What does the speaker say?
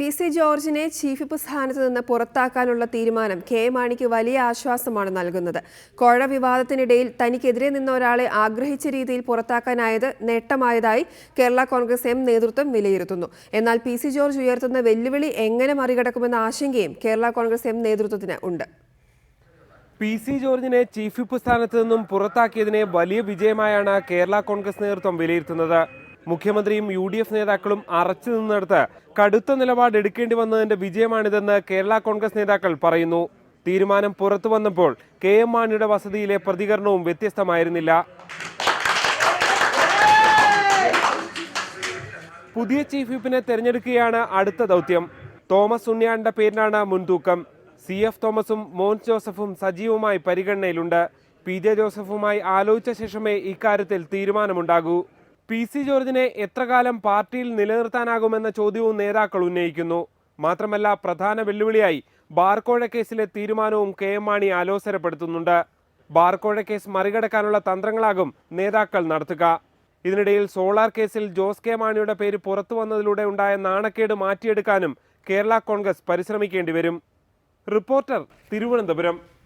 P C ജോർജിനെ chief whip സ്ഥാനത്ത് നിന്ന് പുറത്താക്കാനുള്ള തീരുമാനം കെ മാണിക്ക് വലിയ ആശ്വാസമാണ് നൽകുന്നത്. കോഴ വിവാദത്തിനിടയിൽ തനിക്കെതിരെ നിന്ന ഒരാളെ ആഗ്രഹിച്ച രീതിയിൽ പുറത്താക്കാനായത് നേട്ടമായതായി കേരള കോൺഗ്രസ് എം നേതൃത്വം വിലയിരുത്തുന്നു. എന്നാൽ പി സി ജോർജ് ഉയർത്തുന്ന വെല്ലുവിളി എങ്ങനെ മറികടക്കുമെന്ന ആശങ്കയും കേരള കോൺഗ്രസ് എം നേതൃത്വത്തിന് ഉണ്ട്. പി സി ജോർജിനെ ചീഫ് വിപ്പ് സ്ഥാനത്ത് നിന്നും പുറത്താക്കിയതിനെ വലിയ വിജയമായാണ് കേരള കോൺഗ്രസ് നേതൃത്വം വിലയിരുത്തുന്നത്. മുഖ്യമന്ത്രിയും യു ഡി എഫ് നേതാക്കളും അറച്ചു നിന്നിടത്ത് കടുത്ത നിലപാട് എടുക്കേണ്ടി വന്നതിന്റെ വിജയമാണിതെന്ന് കേരള കോൺഗ്രസ് നേതാക്കൾ പറയുന്നു. തീരുമാനം പുറത്തു വന്നപ്പോൾ കെ എം മാണിയുടെ വസതിയിലെ പ്രതികരണവും വ്യത്യസ്തമായിരുന്നില്ല. പുതിയ ചീഫ് വിപ്പിനെ തെരഞ്ഞെടുക്കുകയാണ് അടുത്ത ദൗത്യം. തോമസ് ഉണ്ണിയാന്റെ പേരിനാണ് മുൻതൂക്കം. സി എഫ് തോമസും മോൻസ് ജോസഫും സജീവമായി പരിഗണനയിലുണ്ട്. പി ജെ ജോസഫുമായി ആലോചിച്ച ശേഷമേ ഇക്കാര്യത്തിൽ തീരുമാനമുണ്ടാകൂ. പി സി ജോർജിനെ എത്ര കാലം പാർട്ടിയിൽ നിലനിർത്താനാകുമെന്ന ചോദ്യവും നേതാക്കൾ ഉന്നയിക്കുന്നു. മാത്രമല്ല പ്രധാന വെല്ലുവിളിയായി ബാർക്കോഴ കേസിലെ തീരുമാനവും കെ എം മാണി ആലോചനപ്പെടുത്തുന്നുണ്ട് ബാർക്കോഴ കേസ് മറികടക്കാനുള്ള തന്ത്രങ്ങളാകും നേതാക്കൾ നടത്തുക. ഇതിനിടയിൽ സോളാർ കേസിൽ ജോസ് കെ മാണിയുടെ പേര് പുറത്തു വന്നതിലൂടെ ഉണ്ടായ നാണക്കേട് മാറ്റിയെടുക്കാനും കേരള കോൺഗ്രസ് പരിശ്രമിക്കേണ്ടി വരും. റിപ്പോർട്ടർ തിരുവനന്തപുരം.